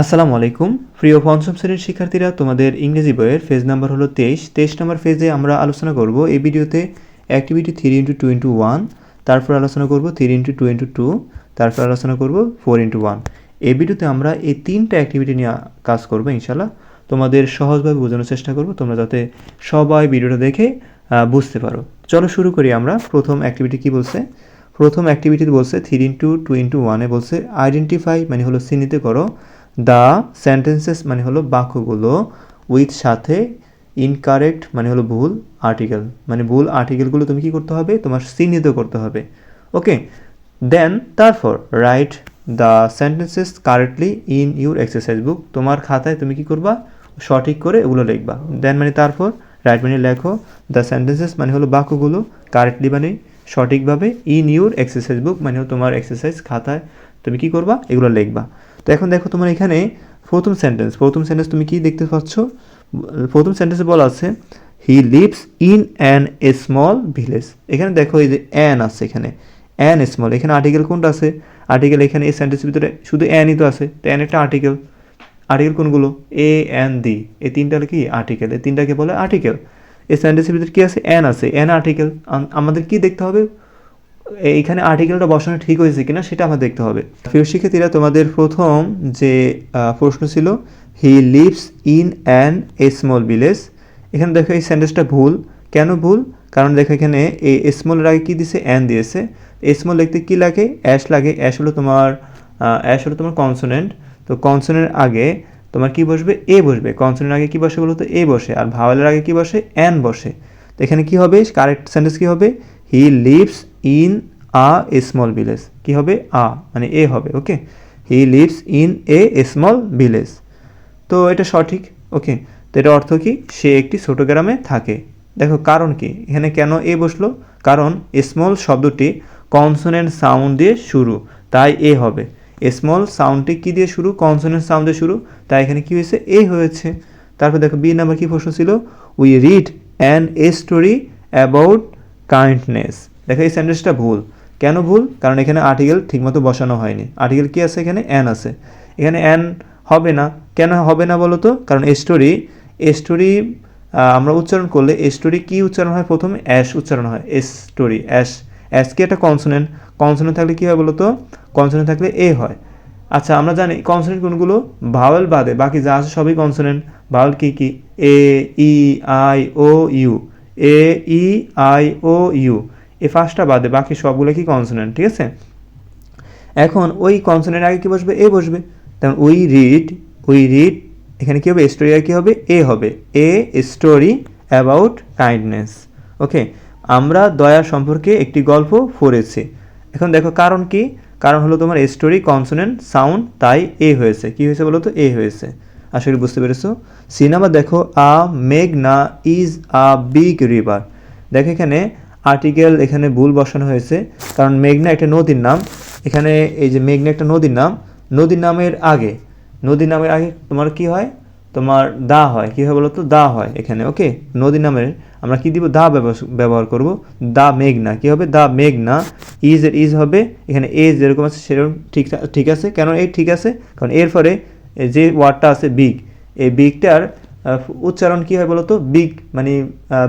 আসসালামু আলাইকুম। প্রিয় পঞ্চম শ্রেণির শিক্ষার্থীরা, তোমাদের ইংরেজি বইয়ের ফেজ নাম্বার হলো তেইশ। তেইশ নম্বর ফেজে আমরা আলোচনা করব এই ভিডিওতে activity three into two into one তারপর আলোচনা করব three into two into two তারপর আলোচনা করব ফোর ইন্টু ওয়ান এই ভিডিওতে আমরা এই তিনটা অ্যাক্টিভিটি নিয়ে কাজ করব ইনশাল্লাহ তোমাদের সহজভাবে বোঝানোর চেষ্টা করব, তোমরা যাতে সবাই ভিডিওটা দেখে বুঝতে পারো। চলো শুরু করি আমরা। প্রথম অ্যাক্টিভিটি কি বলছে? প্রথম অ্যাক্টিভিটি বলছে থ্রি ইন্টু টু ইন্টু ওয়ানে বলছে আইডেন্টিফাই মানে হলো চিহ্নিত করো। দ্য সেন্টেন্সেস মানে হলো বাক্যগুলো উইথ সাথে ইনকারেক্ট মানে হলো ভুল আর্টিকেল মানে ভুল আর্টিকেলগুলো তুমি কি করতে হবে? তোমার চিহ্নিত করতে হবে। ওকে দেন তারপর write the sentences correctly in your exercise book তোমার খাতায় তুমি কি করবা? সঠিক করে এগুলো লিখবা। দেন মানে তারপর রাইট মানে লেখো দ্য সেন্টেন্সেস মানে হলো বাক্যগুলো কারেক্টলি মানে সঠিকভাবে ইন ইউর এক্সারসাইজ বুক মানে তোমার এক্সারসাইজ খাতায় তুমি কি করবা? এগুলো লিখবা। তো এখন দেখো তোমার এখানে প্রথম সেন্টেন্স প্রথম সেন্টেন্স তুমি কি দেখতে পাচ্ছ? প্রথম সেন্টেন্সে বলা আছে he lives in an a small village এখানে দেখো এই যে অ্যান আছে এখানে। অ্যান স্মল এখানে আর্টিকেল কোনটা আছে? আর্টিকেল এখানে এই সেন্টেন্সের ভিতরে শুধু অ্যানই তো আছে। তো অ্যান একটা আর্টিকেল আর্টিকেল কোনগুলো? এ অ্যান দি এই তিনটা হলো কি? আর্টিকেল এই তিনটাকে বলে আর্টিকেল এই সেন্টেন্সের ভিতরে কি আছে? অ্যান আছে। অ্যান আর্টিকেল আমাদের কি দেখতে হবে? এইখানে আর্টিকেলটা বসানো ঠিক হয়েছে কিনা সেটা আমার দেখতে হবে। প্রিয় শিক্ষার্থীরা, তোমাদের প্রথম যে প্রশ্ন ছিল he lives in an a small village এখানে দেখো এই সেন্টেন্সটা ভুল। কেন ভুল? কারণ দেখো এখানে এই স্মলের আগে কি দিছে অ্যান দিয়েছে। স্মল লিখতে কি লাগে? অ্যাশ লাগে। অ্যাশ হলো তোমার অ্যাশ হলো তোমার কনসোনেন্ট তো কনসোনের আগে তোমার কি বসবে? এ বসবে। কনসোনের আগে কি বসে বলো তো এ বসে। আর ভাওয়ালের আগে কি বসে? অ্যান বসে। তো এখানে কি হবে? কারেক্ট সেন্টেন্স কি হবে? He lives in a small village কি হবে? আ মানে এ হবে okay he lives in a small village তো এটা সঠিক ওকে তো এটা অর্থ কি? সে একটি ছোট গ্রামে থাকে। দেখো, কারণ কি? এখানে কেন এ বসল? কারণ স্মল শব্দটি কনসোনেন্ট সাউন্ড দিয়ে শুরু, তাই এ হবে। স্মল সাউন্ডটি কি দিয়ে শুরু? কনসোনেন্ট সাউন্ড দিয়ে শুরু, তাই এখানে কি হয়েছে? এ হয়েছে। তারপর দেখো বি নাম্বার কি প্রশ্ন ছিল? We read an a story about kindness দেখো, এই সেন্টেন্সটা ভুল। কেন ভুল? কারণ এখানে আর্টিকেল ঠিকমতো বসানো হয়নি। আর্টিকেল কি আছে এখানে? অ্যান আছে। এখানে অ্যান হবে না। কেন হবে না বলো তো কারণ স্টোরি স্টোরি আমরা উচ্চারণ করলে স্টোরি কি উচ্চারণ হয়? প্রথমে অ্যাশ উচ্চারণ হয়। স্টোরি অ্যাশ অ্যাশ কি একটা কনসোনেন্ট কনসোনেন্ট থাকলে কী হয় বলো তো কনসোনেন্ট থাকলে এ হয়। আচ্ছা আমরা জানি কনসোনেন্ট কোনগুলো? ভাওয়েল বাদে। বাকি যা আছে সবই কনসোনেন্ট ভাওয়েল কী কী? A E I O U A E I O U এই ফার্স্টটা বাদে বাকি সবগুলো কি কনসোনেন্ট ঠিক আছে? এখন ওই কনসোনেন্ট আগে কি বসবে? এ বসবে। তেমন উই রিড উই রিড এখানে কি হবে? স্টোরি আর কি হবে? এ হবে। A story about kindness okay আমরা দয়া সম্পর্কে একটি গল্প পড়েছি। এখন দেখো, কারণ কি? কারণ হলো তোমার স্টোরি কনসোনেন্ট সাউন্ড তাই এ হয়েছে। কি হয়েছে বলো তো এ হয়েছে। করি বুঝতে পেরেছ। সিনেমা দেখো, আ মেঘনা ইজ আ বিগ রিভার। দেখো এখানে আর্টিকেল এখানে ভুল বসানো হয়েছে, কারণ মেঘনা একটা নদীর নাম। এখানে এই যে মেঘনা একটা নদীর নাম, নদীর নামের আগে। নদীর নামের আগে তোমার কি হয়? তোমার দা হয়। কী হয় বলো তো দা হয় এখানে, ওকে? নদী নামের, আমরা কি দিব? দা ব্যবহার- করব। দা মেঘনা। কি হবে? দা মেঘনা। ইজ এর ইজ হবে, এখানে এ যেরকম আছে সেরকম ঠিক ঠিক আছে। কেন এই ঠিক আছে? কারণ এর এই যে ওয়ার্ডটা আছে বিগ এই বিগটার উচ্চারণ কি হয় বলো তো বিগ মানে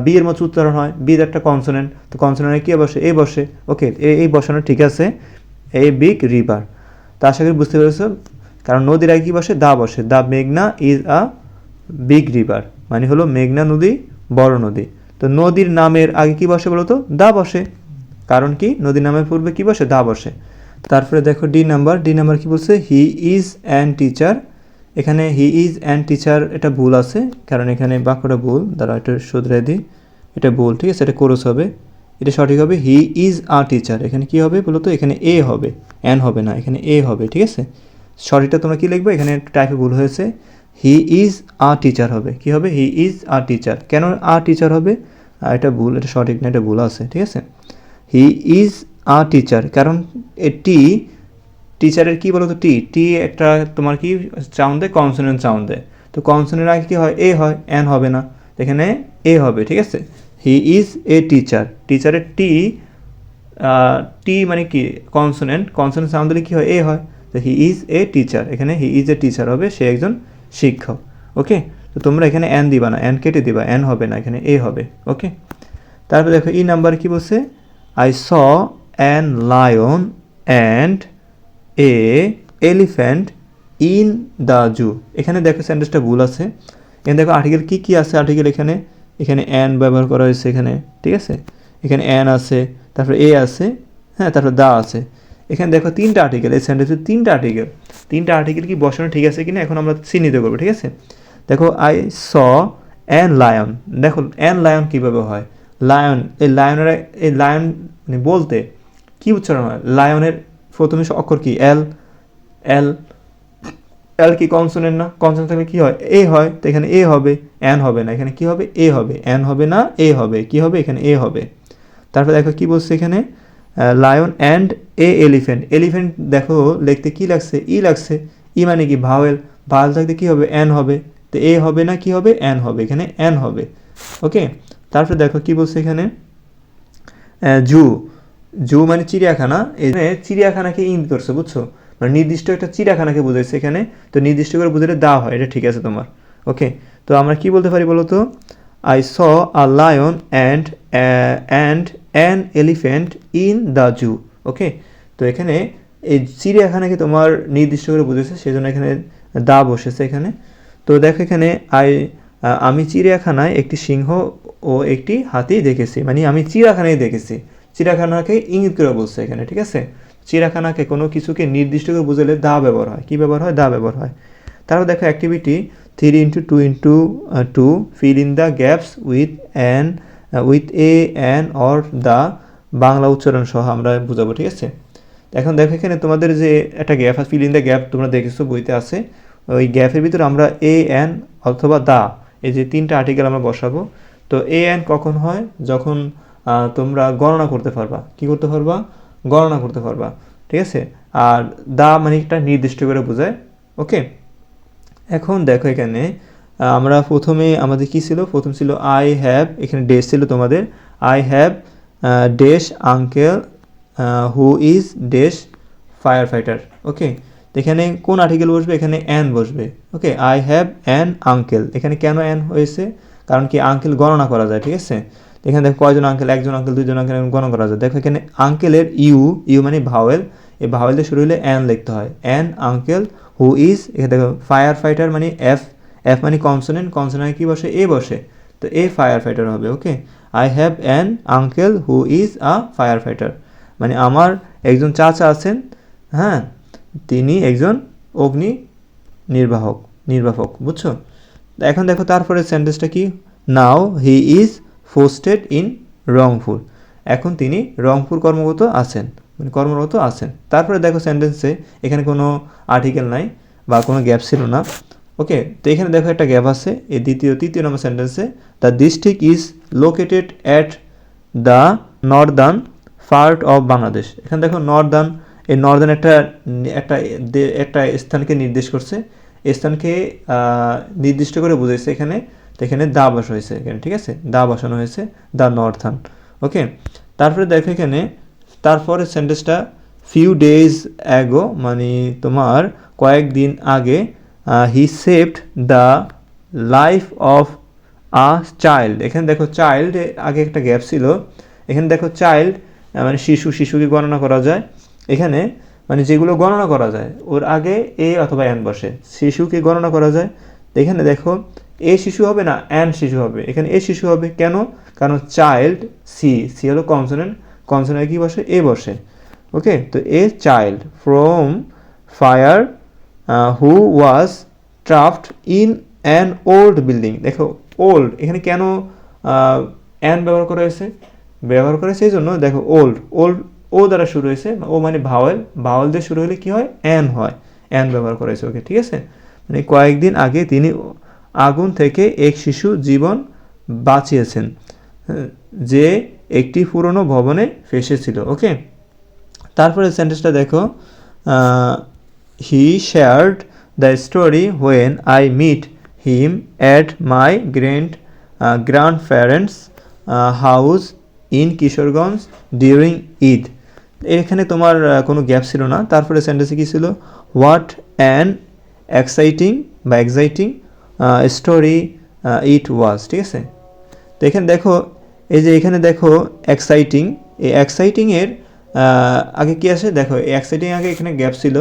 বি এর মতো উচ্চারণ হয়। বির একটা কনসোনেন্ট তো কনসোনেন্টে কী বসে? এ বসে। ওকে এই বসানো ঠিক আছে। এ বিগ রিভার তা আশা করি বুঝতে পেরেছ? কারণ নদীর আগে কী বসে? দা বসে। দা মেঘনা ইজ আ বিগ রিভার মানে হলো মেঘনা নদী, বড় নদী। তো নদীর নামের আগে কী বসে বলো তো দা বসে। কারণ কি? নদীর নামের পূর্বে কী বসে? দা বসে। তারপরে দেখো ডি নাম্বার ডি নাম্বার কি বলছে? হি ইজ অ্যান টিচার এখানে হি ইজ অ্যান্ড টিচার এটা ভুল আছে, কারণ এখানে বাক্যটা ভুল দ্বারা এটা শুধরে দিই। এটা ভুল, ঠিক আছে? এটা কোরস হবে। এটা সঠিক হবে হি ইজ আ টিচার এখানে কি হবে বলতো? এখানে এ হবে। অ্যান হবে না, এখানে এ হবে, ঠিক আছে? সঠিকটা তোমরা কি লিখবে? এখানে টাইপে ভুল হয়েছে। হি ইজ আ টিচার হবে। কি হবে? হি ইজ আ টিচার কেন আ টিচার হবে? এটা ভুল, এটা সঠিক না, এটা ভুল আছে, ঠিক আছে? হি ইজ আ টিচার কারণ এটি টিচারের কি বলো তো টি টি একটা তোমার কি সাউন্ড দেয় কনসোনেন্ট সাউন্ড দেয় তো কনসোনেন্ট আগে কি হয়? এ হয় অ্যান হবে না। এখানে এ হবে, ঠিক আছে? হি ইজ এ টিচার টিচারের টি টি মানে কি? কনসোনেন্ট কনসোনেন্ট সাউন্ড দিলে কী হয়? এ হয়। তো হি ইজ এ টিচার এখানে হি ইজ এ টিচার হবে, সে একজন শিক্ষক। ওকে তো তোমরা এখানে অ্যান দিবা না। অ্যান কেটে দিবা। অ্যান হবে না। এখানে এ হবে। ওকে তারপর দেখো, ই নাম্বার কি বলছে? I saw an lion and a elephant in the zoo এখানে দেখো সেন্টেন্সটা ভুল আছে। এখানে দেখো আর্টিকেল কি কি আছে? আর্টিকেল এখানে এখানে অ্যান ব্যবহার করা হয়েছে এখানে, ঠিক আছে? এখানে অ্যান আছে, তারপর এ আছে হ্যাঁ তারপর দা আছে। এখানে দেখো তিনটা আর্টিকেল এই সেন্টেন্সে তিনটা আর্টিকেল তিনটা আর্টিকেল কি বসানো ঠিক আছে কিনা এখন আমরা চিহ্নিত করব, ঠিক আছে? দেখো আই স অ্যান লায়ন দেখো অ্যান লায়ন কীভাবে হয়? লায়ন এই লায়নের এই লায়ন মানে বলতে কি উচ্চারণ হয়? লায়নের প্রথমে অক্ষর কি? এল এল এল কি কনসোনেন্ট না? কনসোনেন্ট থাকলে কি হয়? এ হয়, তো এখানে এ হবে অ্যান হবে না। এখানে কি হবে? এ হবে। অ্যান হবে না, এ হবে। কি হবে? এখানে এ হবে। তারপর দেখো কি বলছে এখানে? Lion and a elephant elephant দেখো, লিখতে কি লাগছে? ই লাগছে। ই মানে কি? ভাওয়েল ভাওয়েল থাকতে কি হবে? অ্যান হবে। তো এ হবে না, কি হবে? অ্যান হবে। এখানে অ্যান হবে। ওকে তারপর দেখো কি বলছে এখানে? জু। জু মানে চিড়িয়াখানা এখানে চিড়িয়াখানাকে ইঙ্গিত করছে, বুঝছ? মানে নির্দিষ্ট একটা চিড়িয়াখানাকে বোঝাইছে এখানে, তো নির্দিষ্ট করে বুঝালে দা হয়, এটা ঠিক আছে তোমার, ওকে? তো আমরা কি বলতে পারি বলো তো I saw a lion and and an elephant in the zoo okay? তো এখানে এই চিড়িয়াখানাকে তোমার নির্দিষ্ট করে বুঝেছে সেজন্য এখানে দা বসেছে এখানে। তো দেখো এখানে আই আমি চিড়িয়াখানায় একটি সিংহ ও একটি হাতি দেখেছি মানে আমি চিড়িয়াখানায় দেখেছি। চিড়িয়াখানাকে ইঙ্গিত করে বলছে এখানে, ঠিক আছে? চিড়িয়াখানাকে কোনো কিছুকে নির্দিষ্ট করে বুঝালে দা ব্যবহার হয়। কী ব্যবহার হয়? দা ব্যবহার হয়। তারপর দেখো activity three into two into two fill in the gaps with an with a an or the Bangla উচ্চারণ সহ আমরা বুঝাবো, ঠিক আছে? এখন দেখো এখানে তোমাদের যে একটা গ্যাপ আছে ফিল ইন দ্য গ্যাপ তোমরা দেখেছ, বইতে আছে। ওই গ্যাপের ভিতরে আমরা এ অ্যান অথবা দা এই যে তিনটা আর্টিকেল আমরা বসাবো। তো এ অ্যান কখন হয়? যখন তোমরা গণনা করতে পারবা। কি করতে পারবা? গণনা করতে পারবা। ঠিক আছে? আর দা মানে একটা নির্দিষ্ট করে বোঝায়। ওকে? এখন দেখো এখানে আমরা প্রথমে আমাদের কি ছিল? প্রথম ছিল আই হ্যাভ এখানে ডেশ ছিল তোমাদের। I have dash uncle who is dash firefighter okay? এখানে কোন আর্টিকেল বসবে? এখানে অ্যান বসবে। Okay? I have an uncle এখানে কেন অ্যান হয়েছে? কারণ কি আঙ্কেল গণনা করা যায়, ঠিক আছে? এখানে দেখো কয়জন আঙ্কেল একজন আঙ্কেল দুজন আঙ্কেল গণনা করা যায়। দেখো এখানে আঙ্কেলের ইউ ইউ মানে ভাওয়েল এই ভাওয়েল দিয়ে শুরু হলে অ্যান লিখতে হয়। অ্যান আঙ্কেল হু ইজ এখানে দেখো ফায়ার ফাইটার মানে এফ এফ মানে কনসোনেন্ট কনসোনেন্ট কি বসে? এ বসে। তো এ ফায়ার ফাইটার হবে okay I have an uncle who is a firefighter মানে আমার একজন চাচা আছেন হ্যাঁ? তিনি একজন অগ্নি নির্বাহক নির্বাহক বুঝছ? এখন দেখো তারপরে সেন্টেন্সটা কি? Now he is posted in Rangpur এখন তিনি রংপুর কর্মরত আছেন মানে কর্মরত আছেন। তারপরে দেখো সেন্টেন্সে এখানে কোনো আর্টিকেল নাই বা কোনো গ্যাপ ছিল না। ওকে তো এখানে দেখো একটা গ্যাপ আছে, এই দ্বিতীয়, তৃতীয় নম্বর সেন্টেন্সে the district is located at the northern part of Bangladesh এখানে দেখো নর্দার্ন এই নর্দার্ন একটা একটা একটা স্থানকে নির্দেশ করছে। স্থানকে নির্দিষ্ট করে বুঝেছে এখানে তো এখানে দা বসা হয়েছে এখানে, ঠিক আছে? দা বসানো হয়েছে, দা নর্থান, ওকে? তারপরে দেখো এখানে তারপরে সেন্টেন্সটা ফিউ ডেজ অ্যাগো মানে তোমার কয়েকদিন আগে he saved the life of a child এখানে দেখো চাইল্ড আগে একটা গ্যাপ ছিল। এখানে দেখো চাইল্ড মানে শিশু, শিশুকে গণনা করা যায়। এখানে মানে যেগুলো গণনা করা যায়, ওর আগে এ অথবা এন বসে, শিশুকে গণনা করা যায়। এখানে দেখো এ শিশু হবে না অ্যান শিশু হবে। এখানে এ শিশু হবে কেন? কারণ চাইল্ড সি সি হলো কনসোনেন্ট কনসোনেন্ট কি বসে? এ বসে। ওকে তো a child from fire who was trapped in an old building দেখো ওল্ড এখানে কেন অ্যান ব্যবহার করা হয়েছে? ব্যবহার করা সেই জন্য, দেখো ওল্ড ওল্ড ও দ্বারা শুরু হয়েছে ও মানে ভাওয়েল ভাওয়েল দিয়ে শুরু হলে কি হয়? অ্যান হয়। অ্যান ব্যবহার করা হয়েছে ওকে ঠিক আছে? মানে কয়েকদিন আগে তিনি আগুন থেকে এক শিশু জীবন বাঁচিয়েছেন, যে একটি পুরনো ভবনে ফেসেছিল, ওকে? তারপরে সেন্টেন্সটা দেখো he shared the story when I meet him at my grand grandparents house in Kishoreganj during Eid এখানে তোমার কোনো গ্যাপ ছিল না। তারপরে সেন্টেন্সে কী ছিল? হোয়াট অ্যান এক্সাইটিং বা এক্সাইটিং স্টোরি ইট ওয়াজ ঠিক আছে? তো এখানে দেখো, এই যে এখানে দেখো এক্সাইটিং এই এক্সাইটিংয়ের আগে কি আসে দেখো এক্সাইটিং আগে এখানে গ্যাপ ছিল।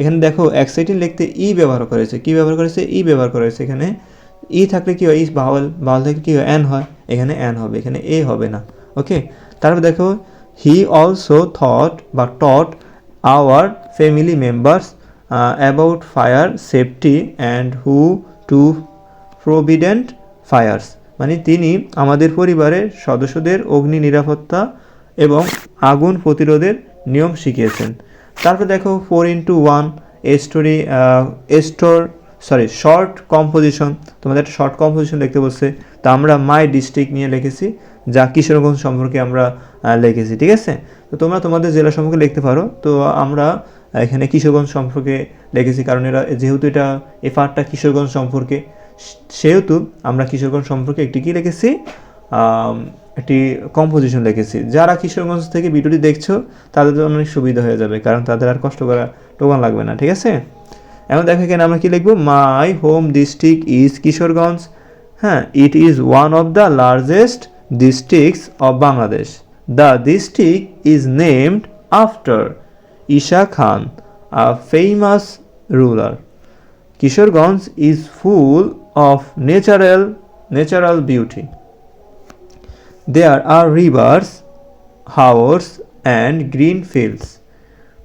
এখানে দেখো এক্সাইটিং লিখতে ই ব্যবহার করেছে। কি ব্যবহার করেছে? ই ব্যবহার করেছে। এখানে ই থাকলে কি হয়? ই বাউল বাউল থাকলে কি হয়? অ্যান হয়। এখানে অ্যান হবে, এখানে এ হবে না। ওকে তারপর দেখো হি অলসো থট বা taught our family members about fire safety and who to prevent fires মানে তিনি আমাদের পরিবারের সদস্যদের অগ্নি নিরাপত্তা এবং আগুন প্রতিরোধের নিয়ম শিখিয়েছেন। তারপর দেখো four into one story store sorry short composition তোমাদের একটা শর্ট কম্পোজিশন দেখতে বলছে। তো আমরা মাই ডিস্ট্রিক্ট নিয়ে লিখেছি, যা কিশোরগঞ্জ সম্পর্কে আমরা লিখেছি, ঠিক আছে? তো তোমরা তোমাদের জেলা সম্পর্কে লিখতে পারো। তো আমরা এখানে কিশোরগঞ্জ সম্পর্কে লিখেছি কারণ এরা যেহেতু এটা এই পার্টটা কিশোরগঞ্জ সম্পর্কে সেহেতু আমরা কিশোরগঞ্জ সম্পর্কে একটি কী লিখেছি একটি কম্পোজিশন লিখেছি যারা কিশোরগঞ্জ থেকে ভিডিওটি দেখছ, তাদের অনেক সুবিধা হয়ে যাবে, কারণ তাদের আর কষ্ট করা টোকান লাগবে না, ঠিক আছে? এখন দেখো এখানে আমরা কী লিখব? My home district is Kishoreganj. হ্যাঁ it is one of the largest districts of Bangladesh the district is named after Isha Khan, a famous ruler. Kishorganj is full of natural natural beauty. There are rivers, howars and green fields.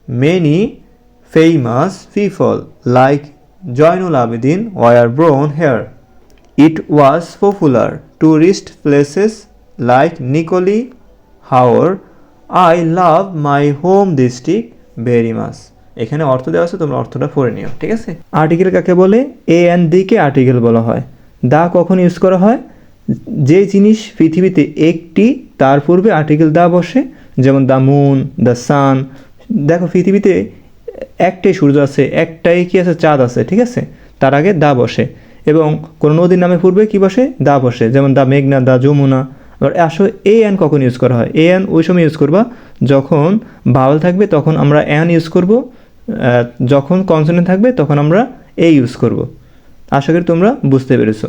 Many famous people like Joinul Abidin were born here. It was popular tourist places like Nikoli, Howar. I love my home district very much. এখানে অর্থ দেওয়া আছে, তোমরা অর্থটা পড়ে নিও, ঠিক আছে? আর্টিকেল কাকে বলে? এ অ্যান্ড দি কে আর্টিকেল বলা হয়। দা কখন ইউজ করা হয়? যে জিনিস পৃথিবীতে একটি, তার পূর্বে আর্টিকেল দা বসে, যেমন দ্য মুন দ্য সান দেখো, পৃথিবীতে একটাই সূর্য আছে, একটাই কি আছে? চাঁদ আছে, ঠিক আছে? তার আগে দা বসে। এবং কোনো নদীর নামে পূর্বে কি বসে? দা বসে। যেমন দা মেঘনা, দা যমুনা। এবার আসো এ অ্যান কখন ইউজ করা হয়? এ অ্যান ওই সময় ইউজ করবা যখন ভাওয়াল থাকবে, তখন আমরা অ্যান ইউজ করব যখন কনসোনেন্ট থাকবে, তখন আমরা এ ইউজ করব। আশা করি তোমরা বুঝতে পেরেছ।